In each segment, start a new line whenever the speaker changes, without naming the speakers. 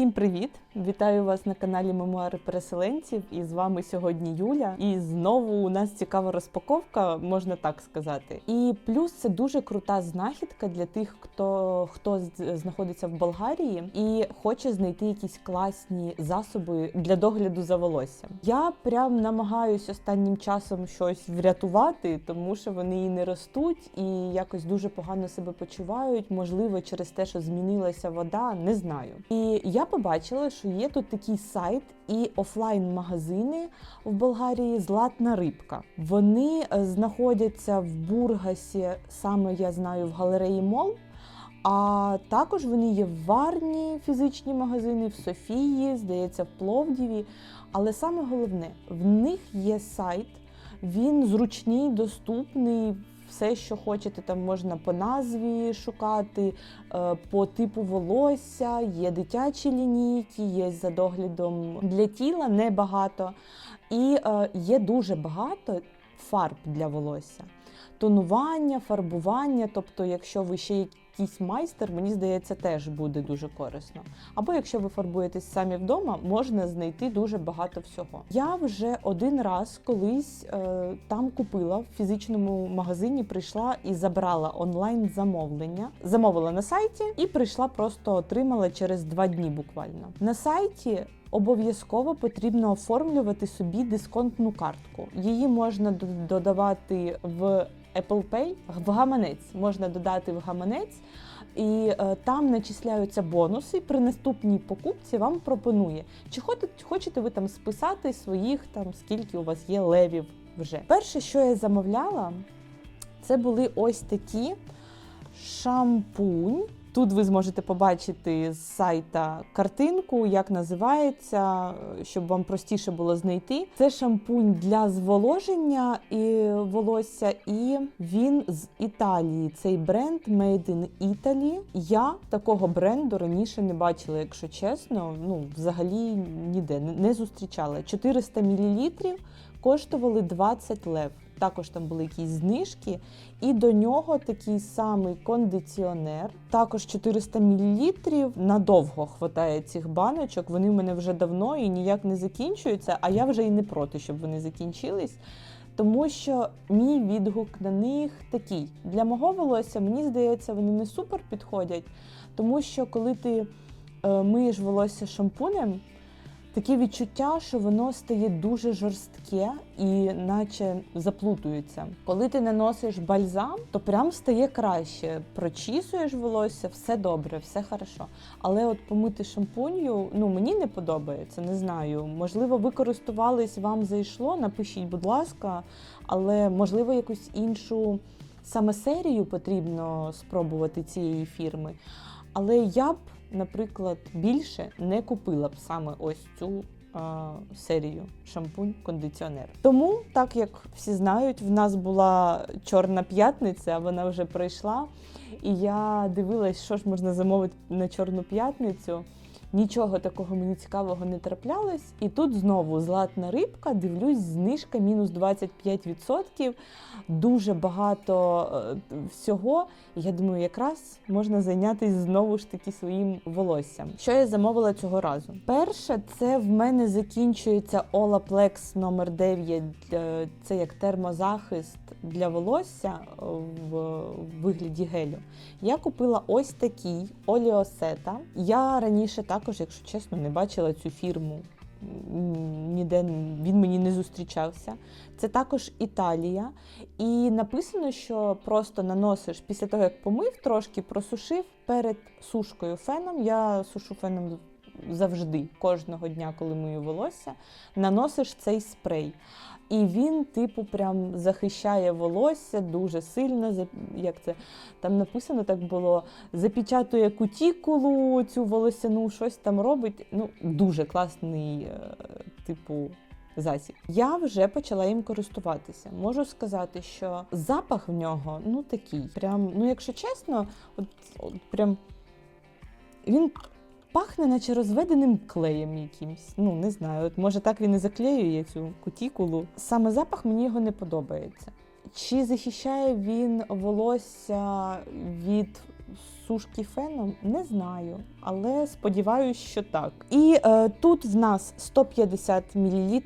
Всім привіт! Вітаю вас на каналі Мемуари переселенців. І з вами сьогодні Юля. І знову у нас цікава розпаковка, можна так сказати. І плюс це дуже крута знахідка для тих, хто хто знаходиться в Болгарії і хоче знайти якісь класні засоби для догляду за волоссям. Я прям намагаюсь останнім часом щось врятувати, тому що вони і не ростуть, і якось дуже погано себе почувають. Можливо, через те, що змінилася вода, не знаю. І я побачила, що є тут такий сайт і офлайн-магазини в Болгарії Златна рибка. Вони е, знаходяться в Бургасі, саме я знаю, в галереї Мол. А також вони є в Варні фізичні магазини, в Софії, здається, в Пловдіві. Але саме головне, в них є сайт, він зручний, доступний. Все, що хочете, там можна по назві шукати, е, по типу волосся, є дитячі лінійки, є за доглядом для тіла небагато. І е, є дуже багато фарб для волосся. Тонування, фарбування. Тобто, якщо ви ще якийсь майстер, мені здається, теж буде дуже корисно. Або якщо ви фарбуєтесь самі вдома, можна знайти дуже багато всього. Я вже один раз колись е, там купила в фізичному магазині, прийшла і забрала онлайн замовлення. Замовила на сайті і прийшла, просто отримала через два дні буквально. На сайті Обов'язково потрібно оформлювати собі дисконтну картку. Її можна додавати в Apple Pay, в гаманець можна додати в гаманець, і е, там начисляються бонуси. При наступній покупці вам пропонує, чи хочете, ви там списати своїх там скільки у вас є левів вже. Перше, що я замовляла, це були ось такі шампунь. Тут ви зможете побачити з сайта картинку, як називається, щоб вам простіше було знайти. Це шампунь для зволоження і волосся, і він з Італії. Цей бренд Made in Italy. Я такого бренду раніше не бачила, якщо чесно. Ну, взагалі ніде не- зустрічала. 400 мл коштували 20 лев. Також там були якісь знижки, і до нього такий самий кондиціонер, також 400 мл. Надовго хватає цих баночок. Вони в мене вже давно і ніяк не закінчуються. А я вже і не проти, щоб вони закінчились. Тому що мій відгук на них такий. Для мого волосся, мені здається, вони не супер підходять, тому що коли ти е, миєш волосся шампунем, таке відчуття, що воно стає дуже жорстке і наче заплутується. Коли ти наносиш бальзам, то прям стає краще. Прочісуєш волосся, все добре, все хорошо. Але от помити шампунью, ну мені не подобається, не знаю. Можливо, ви користувались, вам зайшло. Напишіть, будь ласка, але можливо якусь іншу саме серію потрібно спробувати цієї фірми. Але я б, наприклад, більше не купила б саме ось цю серію шампунь-кондиціонер. Тому, так як всі знають, в нас була чорна п'ятниця, вона вже пройшла. І я дивилась, що ж можна замовити на чорну п'ятницю. Нічого такого мені цікавого не траплялось. І тут знову златна рибка, дивлюсь, знижка мінус 25%. Дуже багато е, всього. Я думаю, якраз можна зайнятися знову ж таки своїм волоссям. Що я замовила цього разу? Перше, це в мене закінчується Olaplex номер 9 Е, Це як термозахист для волосся в вигляді гелю. Я купила ось такий оліосета. Я раніше також, якщо чесно, не бачила цю фірму. Ніде він мені не зустрічався. Це також Італія. І написано, що просто наносиш після того, як помив, трошки просушив перед сушкою феном. Я сушу феном завжди, кожного дня, коли мию волосся, наносиш цей спрей. І він, типу, прям захищає волосся дуже сильно. Як це там написано, так було запечатує кутікулу, цю волосяну, щось там робить. Ну, дуже класний, е, типу. Засіб. Я вже почала їм користуватися. Можу сказати, що запах в нього ну такий. Прям, ну якщо чесно, от, от прям він пахне, наче розведеним клеєм якимсь. Ну не знаю, от може так він і заклеює цю кутікулу. Саме запах мені його не подобається. Чи захищає він волосся від сушки феном? Не знаю, але сподіваюся, що так. І е, тут в нас 150 мл.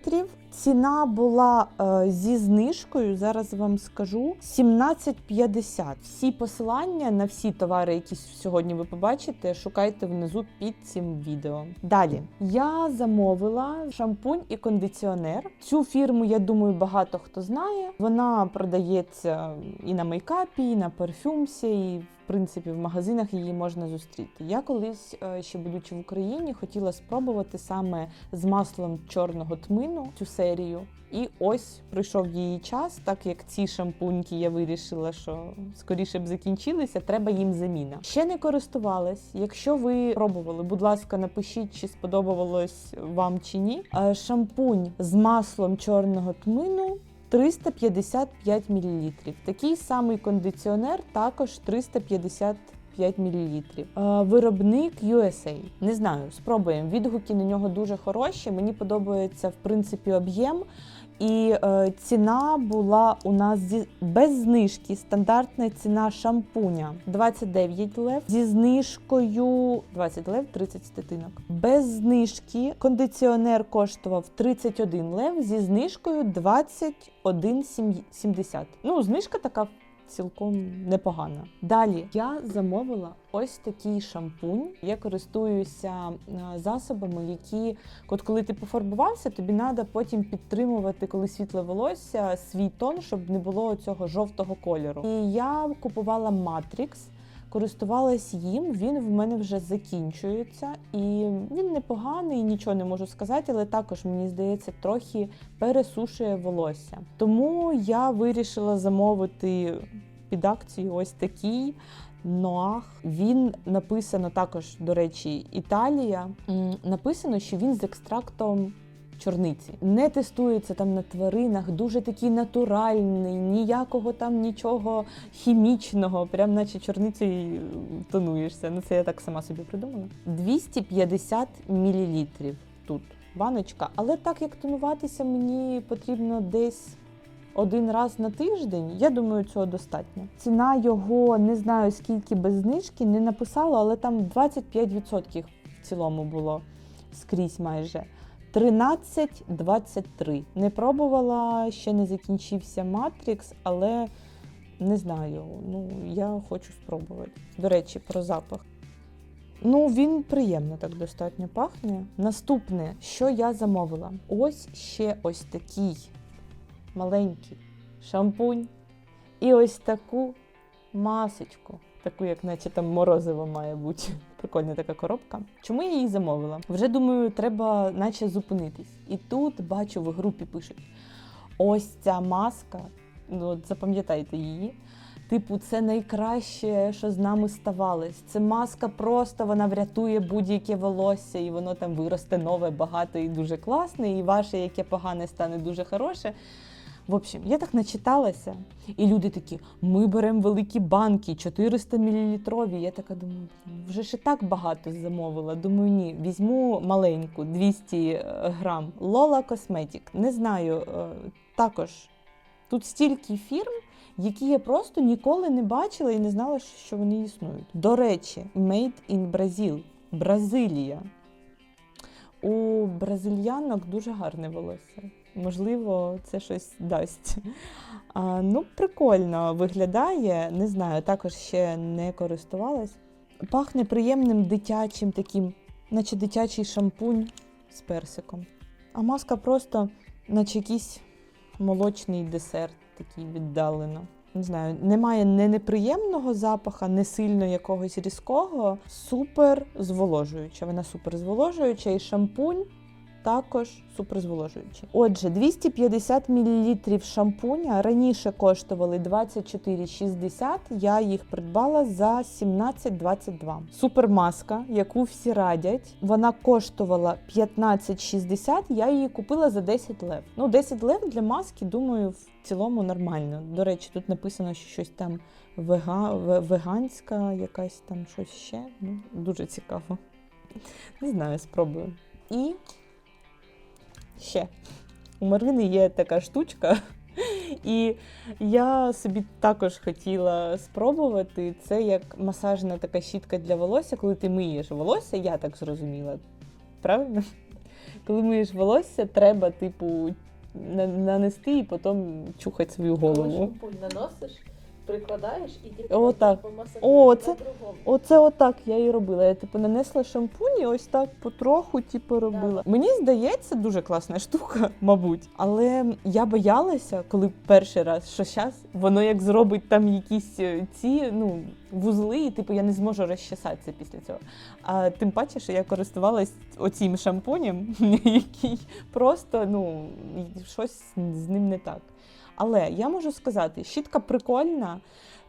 Ціна була е, зі знижкою. Зараз вам скажу 17,50. Всі посилання на всі товари, які сьогодні ви побачите, шукайте внизу під цим відео. Далі я замовила шампунь і кондиціонер. Цю фірму, я думаю, багато хто знає. Вона продається і на мейкапі, і на парфюмсі, і принципі в магазинах її можна зустріти. Я колись, е, ще будучи в Україні, хотіла спробувати саме з маслом чорного тмину цю серію. І ось прийшов її час, так як ці шампуньки я вирішила, що скоріше б закінчилися, треба їм заміна. Ще не користувалась. Якщо ви пробували, будь ласка, напишіть, чи сподобалось вам чи ні. Е, Шампунь з маслом чорного тмину 355 мл. Такий самий кондиціонер також 355 мл. Е, Виробник USA. Не знаю, спробуємо. Відгуки на нього дуже хороші. Мені подобається в принципі об'єм. І е, ціна була у нас зі без знижки. Стандартна ціна шампуня 29 лев. Зі знижкою 20 лев 30 статинок. Без знижки кондиціонер коштував 31 лев. Зі знижкою 21,70. Ну, знижка така цілком непогана. Далі я замовила ось такий шампунь. Я користуюся е, засобами, які, от коли ти пофарбувався, тобі треба потім підтримувати, коли світле волосся, свій тон, щоб не було цього жовтого кольору. І я купувала Matrix. Користувалась їм, він в мене вже закінчується, і він непоганий, нічого не можу сказати, але також мені здається, трохи пересушує волосся. Тому я вирішила замовити під акцію ось такий. Ноах. Він написано також, до речі, Італія. Написано, що він з екстрактом чорниці. Не тестується там на тваринах, дуже такий натуральний, ніякого там нічого хімічного, прям наче чорницею тонуєшся. Ну це я так сама собі придумала. 250 мл тут баночка. Але так як тонуватися мені потрібно десь один раз на тиждень, я думаю, цього достатньо. Ціна його не знаю скільки без знижки, не написала, але там 25% в цілому було скрізь майже. 13,23. Не пробувала, ще не закінчився Матрікс, але не знаю. Ну, я хочу спробувати. До речі, про запах. Ну, він приємно так достатньо пахне. Наступне, що я замовила? Ось ще ось такий маленький шампунь і ось таку масочку. Таку, як наче там морозиво має бути. Прикольна така коробка. Чому я її замовила? Вже думаю, треба наче зупинитись. І тут бачу в групі пишуть: ось ця маска, ну от запам'ятайте її. Типу, це найкраще, що з нами ставалось. Це маска просто вона врятує будь-яке волосся, і воно там виросте нове, багато і дуже класне, і ваше, яке погане, стане дуже хороше. В общем, я так начиталася, і люди такі: ми беремо великі банки, 400 мл. Я така думаю, вже і так багато замовила. Думаю, ні, візьму маленьку 200 грам. Lola Cosmetic. Не знаю, е, також тут стільки фірм, які я просто ніколи не бачила і не знала, що вони існують. До речі, Made in Brazil, Бразилія. У бразильянок дуже гарне волосся. Можливо, це щось дасть. А, ну, прикольно виглядає. Не знаю, також ще не користувалась. Пахне приємним дитячим таким, наче дитячий шампунь з персиком. А маска просто, наче якийсь молочний десерт, такий віддалено. Не знаю, немає не неприємного запаха, не сильно якогось різкого. Супер зволожуюча. Вона супер зволожуюча і шампунь також супер зволожуючий. Отже, 250 мл шампуня раніше коштували 24,60. Я їх придбала за 17,22. Супермаска, яку всі радять, вона коштувала 15,60. Я її купила за 10 лев. Ну, 10 лев для маски, думаю, в цілому нормально. До речі, тут написано, що щось там вега... веганська, якась там щось ще. Ну, дуже цікаво. Не знаю, спробую. І ще у Марини є така штучка, І я собі також хотіла спробувати це як масажна така щітка для волосся, коли ти миєш волосся, я так зрозуміла. Правильно? Коли миєш волосся, треба, типу, нанести і потім чухати свою
Коли
голову.
шампунь наносиш, прикладаєш і тільки
О, так. О, це-
другому.
Оце отак я і робила. Я типу нанесла шампунь і ось так потроху, типу, робила. Мені здається, дуже класна штука, мабуть. Але я боялася, коли перший раз, що зараз воно як зробить там якісь е, ці ну вузли, і типу я не зможу розчесатися після цього. А тим паче, що я користувалась оцім шампунем, який просто ну щось з ним не так. Але я можу сказати, щітка прикольна.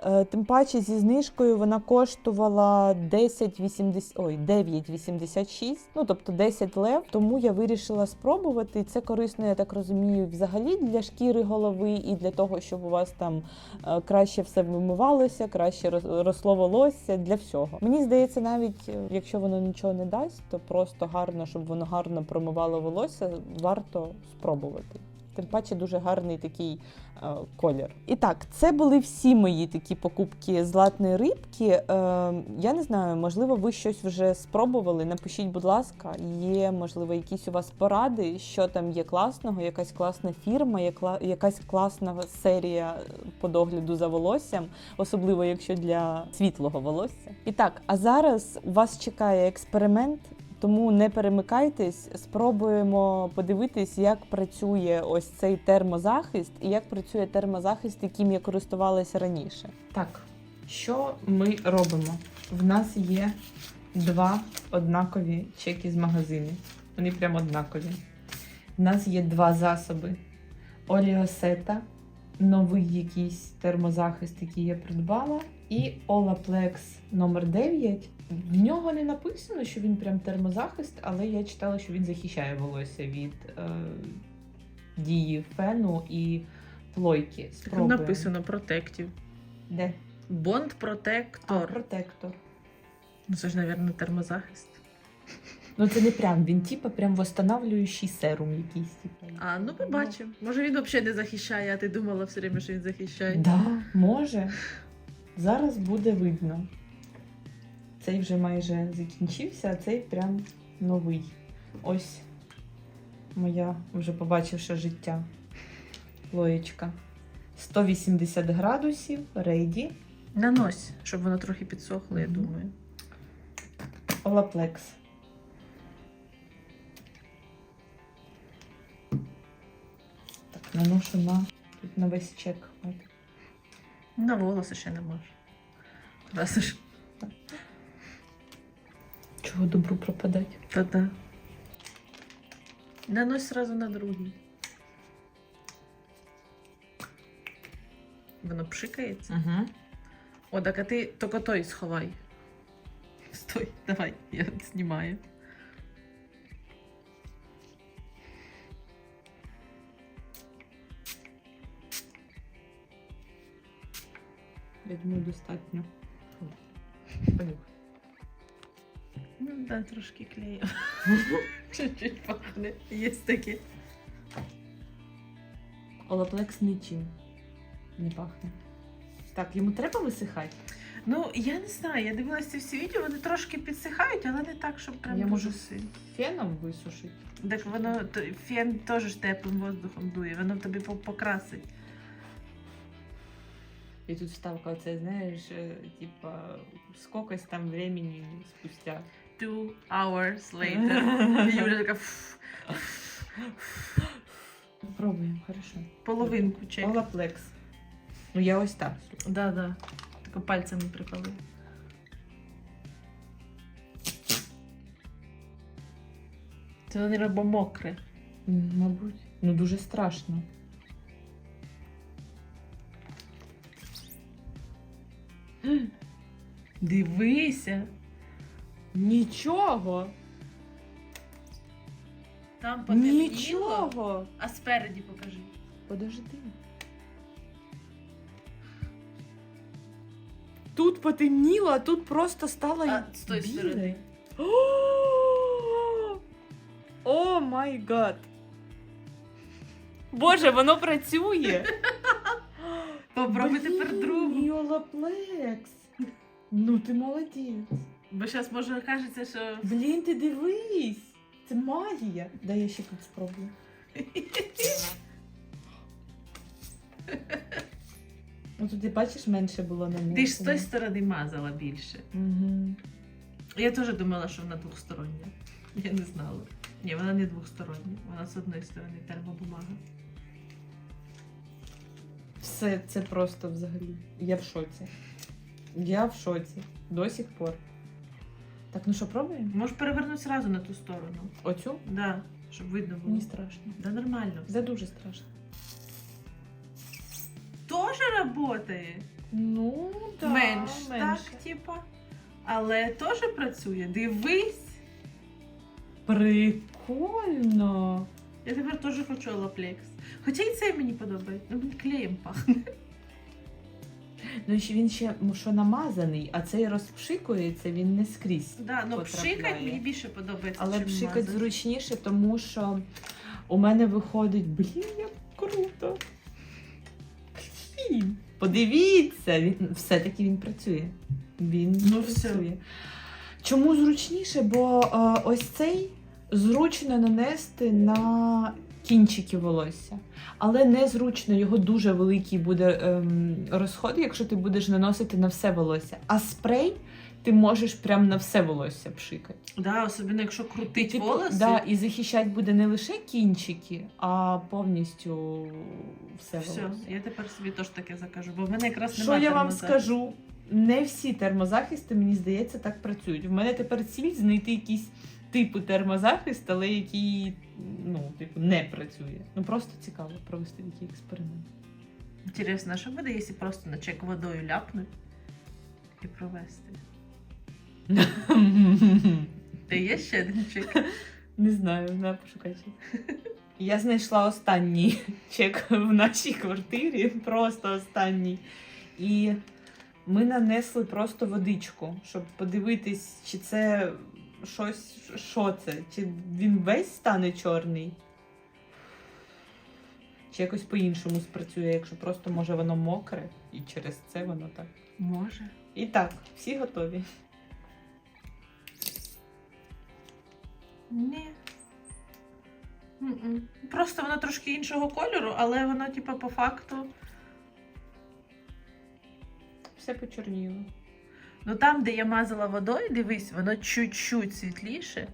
Е, Тим паче зі знижкою вона коштувала 10,80, ой, 9,86, ну тобто 10 лев. Тому я вирішила спробувати. Це корисно, я так розумію, взагалі для шкіри голови і для того, щоб у вас там е, краще все вимивалося, краще рос- росло волосся, для всього. Мені здається, навіть е, якщо воно нічого не дасть, то просто гарно, щоб воно гарно промивало волосся, варто спробувати. Тим паче дуже гарний такий е, колір. І так, це були всі мої такі покупки златної рибки. Е, я не знаю, можливо, ви щось вже спробували. Напишіть, будь ласка, є можливо якісь у вас поради, що там є класного, якась класна фірма, яка- якась класна серія по догляду за волоссям, особливо якщо для світлого волосся. І так, а зараз вас чекає експеримент. Тому не перемикайтесь, спробуємо подивитись, як працює ось цей термозахист і як працює термозахист, яким я користувалася раніше. Так, що ми робимо? В нас є два однакові чеки з магазину. Вони прям однакові. В нас є два засоби: Оліосета, новий якийсь термозахист, який я придбала, і Olaplex номер 9. В нього не написано, що він прям термозахист, але я читала, що він захищає волосся від е, дії фену і плойки. Спробуємо.
написано Protective.
Де?
Бонд
А,
протектор.
протектор.
Ну це ж, мабуть, термозахист.
Ну це не прям, він типа прям восстанавлюючий серум якийсь. Типа.
А, ну побачимо. Може він взагалі не захищає, а ти думала все время, що він захищає.
Да, може. Зараз буде видно. Цей вже майже закінчився, а цей прям новий. Ось моя, вже побачивши життя. Лоєчка. 180 градусів, рейді,
Нанось, щоб воно трохи підсохло, я думаю.
Олаплекс. Так, наношу на, тут на весь чек. От.
На волоси ще не можеш. Ж.
Чого добру пропадать?
Та-да. Нанось сразу на другий. Воно пшикається.
Угу.
О, так а ти тільки той сховай. Стой, давай, я знімаю.
Я думаю, достатньо.
Ну, да, трошки клею. Чуть-чуть пахне. Є таке.
Олаплекс нічим не пахне. Так, йому треба висихати?
Ну, я не знаю, я дивилася ці всі відео, вони трошки підсихають, але не так, щоб прям
Я
дуже
можу
сильно.
Феном висушити.
Так воно то- фен теж ж теплим воздухом дує, воно тобі по- покрасить.
І тут вставка, оце, знаєш, е, типа, скокось там времени спустя.
Two hours later. Юля така
Пробуємо, хорошо.
половинку чек.
Олаплекс. Ну я ось так.
Да, да. Тако пальцями припали. Це робо мокре.
Мабуть. Ну дуже страшно.
Дивися.
Нічого!
Там потемніло.
Нічого!
А спереді покажи.
Подожди. Тут потемніло, а тут просто стало
А, з тої
біле.
сторони.
О май гад! Боже, воно працює.
Попробуй тепер другу.
Йолаплекс. Ну ти молодець.
Бо зараз може кажеться, що
Блін, ти дивись. Це магія. Дай я ще тут спробую. Ну тут ти бачиш, менше було на
ти ж з тої сторони мазала більше.
Угу.
Я теж думала, що вона двостороння. Я не знала. Ні, вона не двостороння. Вона з одної сторони термобумага.
Все, це просто взагалі. Я в шоці. Я в шоці. До сих пор. Так, ну що, пробуємо?
Можеш перевернути зразу на ту сторону.
Оцю?
Да, щоб видно було.
Мені страшно.
Да нормально.
Це дуже страшно.
Тоже работає.
Ну, так.
Менш, так, типа. Але теж працює. Дивись.
Прикольно.
Я тепер теж хочу Олаплекс. Хоча і цей мені подобається. Ну, він клеєм пахне.
Ну, ще він ще ну, що намазаний, а цей розпшикується, він не скрізь.
Да, ну
Потрапляє.
пшикать мені більше подобається.
Але
чим
пшикать
мазати.
зручніше, тому що у мене виходить, блін, як круто. Блін. Подивіться, він все-таки він працює. Він
Ну, все.
працює. Чому зручніше? Бо е, ось цей зручно нанести на кінчики волосся. Але незручно, його дуже великий буде ем, розход, якщо ти будеш наносити на все волосся. А спрей ти можеш прям на все волосся пшикати.
Да, особливо якщо крутить
Типу,
волоси.
Да, і захищати буде не лише кінчики, а повністю все,
Все,
волосся.
я тепер собі теж таке закажу, бо в мене якраз
Що
немає
я вам
термозахисту.
скажу? Не всі термозахисти, мені здається, так працюють. В мене тепер ціль знайти якийсь типу термозахист, але який ну, типу, не працює. Ну просто цікаво провести такий експеримент.
Інтересно, а що буде, якщо просто на чек водою ляпнуть і провести? Та є ще один чек.
Не знаю, на пошукай чек. Я знайшла останній чек в нашій квартирі, просто останній. І ми нанесли просто водичку, щоб подивитись, чи це щось, що це? Чи він весь стане чорний? Чи якось по-іншому спрацює, якщо просто може воно мокре, і через це воно так.
Може.
І так, всі готові.
Ні. М-м. Просто воно трошки іншого кольору, але воно, типа, по факту.
Все почорніло.
Ну там, де я мазала водою, дивись, воно чуть-чуть світліше.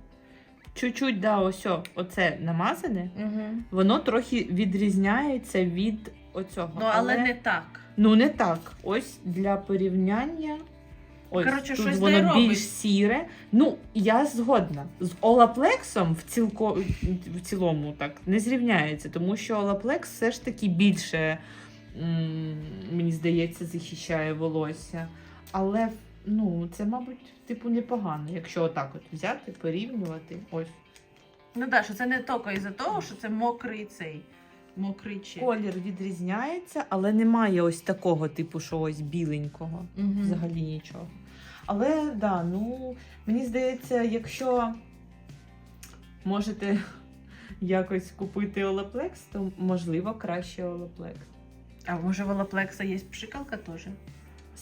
Чуть-чуть, да, ось, оце намазане.
Угу.
Воно трохи відрізняється від оцього.
Ну, але не так.
Ну, не так. Ось для порівняння. Ось
Коротше,
тут
щось
воно більш сіре. Ну, я згодна. З Олаплексом в, цілко... в цілому так не зрівняється, тому що Олаплекс все ж таки більше, м, мені здається, захищає волосся. Але ну, це, мабуть, типу, непогано, якщо отак от взяти, порівнювати. Ось.
Ну так, що це не тільки із-за того, що це мокрий цей. Мокрий чек.
Колір відрізняється, але немає ось такого, типу, що ось біленького.
Мгм.
Взагалі нічого. Але да, ну мені здається, якщо можете якось купити Олаплекс, то можливо краще Олаплекс.
А може в Олаплекса є пшикалка теж?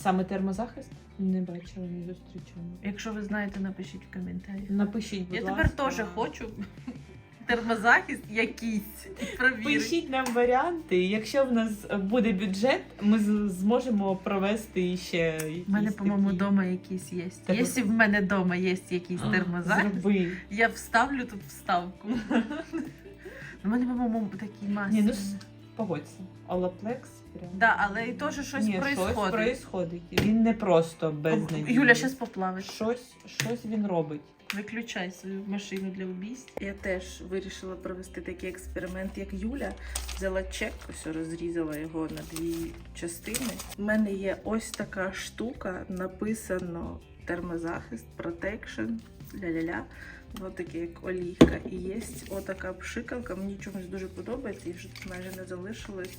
Саме термозахист не бачила, не зустрічала.
Якщо ви знаєте, напишіть в коментарях.
Напишіть, будь
Я
ласка.
тепер теж хочу термозахист якийсь провірити.
Пишіть нам варіанти. Якщо в нас буде бюджет, ми з- зможемо провести ще якісь
У мене, по-моєму,
такі.
вдома якісь є.
Так
Якщо в мене вдома є якийсь термозахист,
Зроби.
я вставлю тут вставку. У мене, по-моєму, такий.
Ні, ну с- погодься. Олаплекс прям.
Да, але і теж щось
Ні,
происходить.
Щось происходить. Він не просто без надії.
Юля, зараз поплавить.
щось, щось він робить.
Виключай свою машину для убійств. Я теж вирішила провести такий експеримент, як Юля. Взяла чек, ось розрізала його на дві частини. У мене є ось така штука, написано термозахист, протекшн, ля-ля-ля. Ось таке, як олійка. І є отака пшикалка. Мені чомусь дуже подобається, і вже тут майже не залишилось.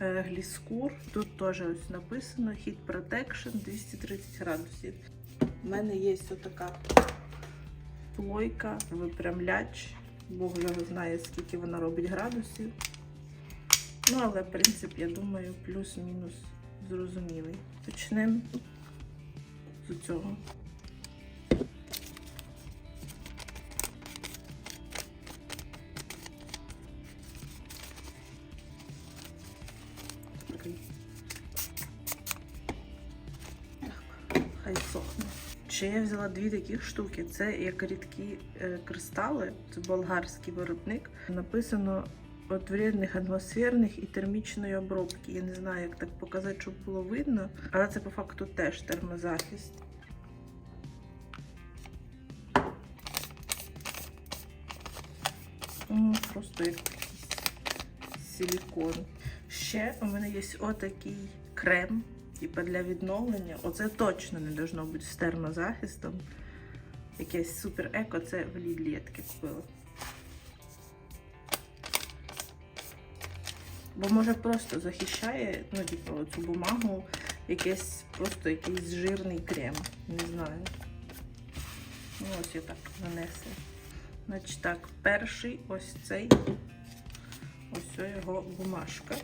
Е, Гліскур. Тут теж ось написано Heat Protection 230 градусів. У мене є отака плойка, випрямляч. Бог його знає, скільки вона робить градусів. Ну, але принцип, я думаю, плюс-мінус зрозумілий. Почнемо з цього. Ще я взяла дві таких штуки. Це як рідкі е, кристали, це болгарський виробник. Написано від вредних атмосферних і термічної обробки. Я не знаю, як так показати, щоб було видно, але це по факту теж термозахист. Просто як силікон. Ще у мене є отакий крем, типа для відновлення. Оце точно не должно бути з термозахистом. Якесь супер еко, це в Лідлі я таке купила. Бо може просто захищає, ну, типу, оцю бумагу, якийсь просто якийсь жирний крем. Не знаю. Ну, ось я так нанесла. Значить так, перший ось цей. Ось його бумажка.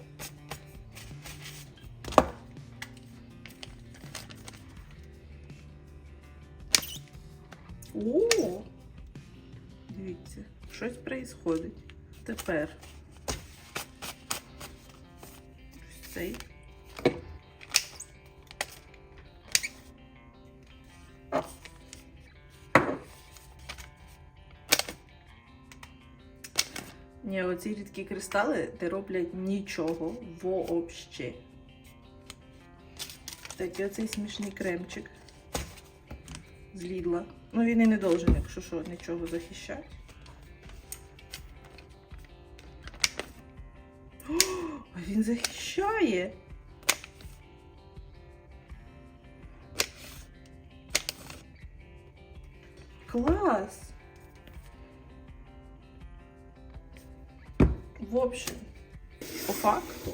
Щось відбувається. Тепер цей. Ні, оці рідкі кристали не роблять нічого вообще. Так, і оцей смішний кремчик з Лідла. Ну він і не должен, якщо що, нічого захищати. Він захищає. Клас! В общем, по факту,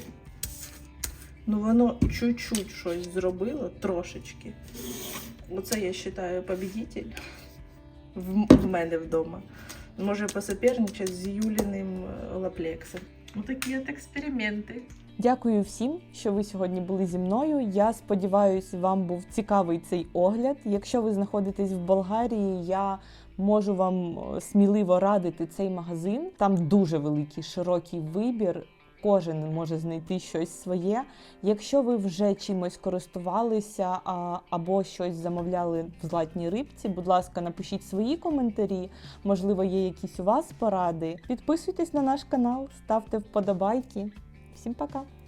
ну воно чуть-чуть щось зробило, трошечки. Оце я вважаю победитель в, мене вдома. Може посоперничати з Юліним е, лаплексом. Отакі от експерименти.
Дякую всім, що ви сьогодні були зі мною. Я сподіваюся, вам був цікавий цей огляд. Якщо ви знаходитесь в Болгарії, я можу вам е, сміливо радити цей магазин. Там дуже великий широкий вибір. Кожен може знайти щось своє. Якщо ви вже чимось користувалися або щось замовляли в златній рибці, будь ласка, напишіть свої коментарі. Можливо, є якісь у вас поради. Підписуйтесь на наш канал, ставте вподобайки. Всім пока!